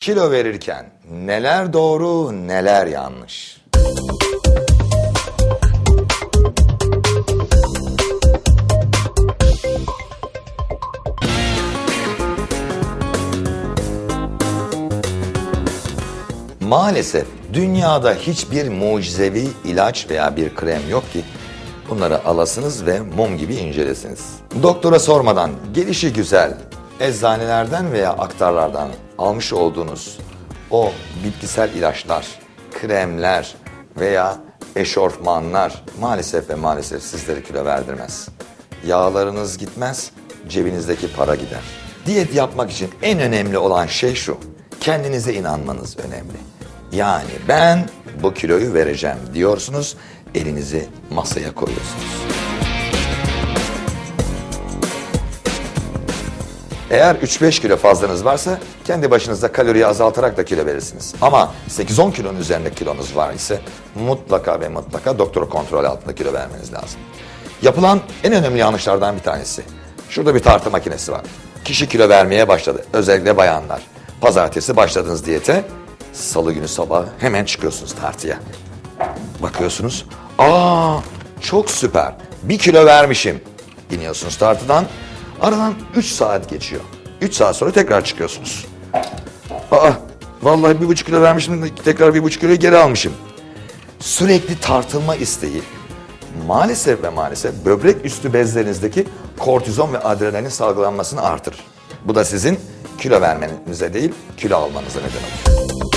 Kilo verirken neler doğru neler yanlış. Maalesef dünyada hiçbir mucizevi ilaç veya bir krem yok ki bunları alasınız ve mum gibi incelesiniz. Doktora sormadan gelişi güzel eczanelerden veya aktarlardan almış olduğunuz o bitkisel ilaçlar, kremler veya eşortmanlar maalesef ve maalesef sizleri kilo verdirmez. Yağlarınız gitmez, cebinizdeki para gider. Diyet yapmak için en önemli olan şey şu. Kendinize inanmanız önemli. Yani ben bu kiloyu vereceğim diyorsunuz, elinizi masaya koyuyorsunuz. Eğer 3-5 kilo fazlanız varsa kendi başınıza kaloriyi azaltarak da kilo verirsiniz. Ama 8-10 kilonun üzerinde kilonuz var ise mutlaka ve mutlaka doktor kontrol altında kilo vermeniz lazım. Yapılan en önemli yanlışlardan bir tanesi. Şurada bir tartı makinesi var. Kişi kilo vermeye başladı. Özellikle bayanlar. Pazartesi başladınız diyete. Salı günü sabah hemen çıkıyorsunuz tartıya. Bakıyorsunuz. Aa çok süper. Bir kilo vermişim. İniyorsunuz tartıdan. Aradan 3 saat geçiyor. 3 saat sonra tekrar çıkıyorsunuz. Aa vallahi bir buçuk kilo vermişim tekrar bir buçuk kiloyu geri almışım. Sürekli tartılma isteği maalesef ve maalesef böbrek üstü bezlerinizdeki kortizon ve adrenalin salgılanmasını artırır. Bu da sizin kilo vermenize değil kilo almanıza neden olur.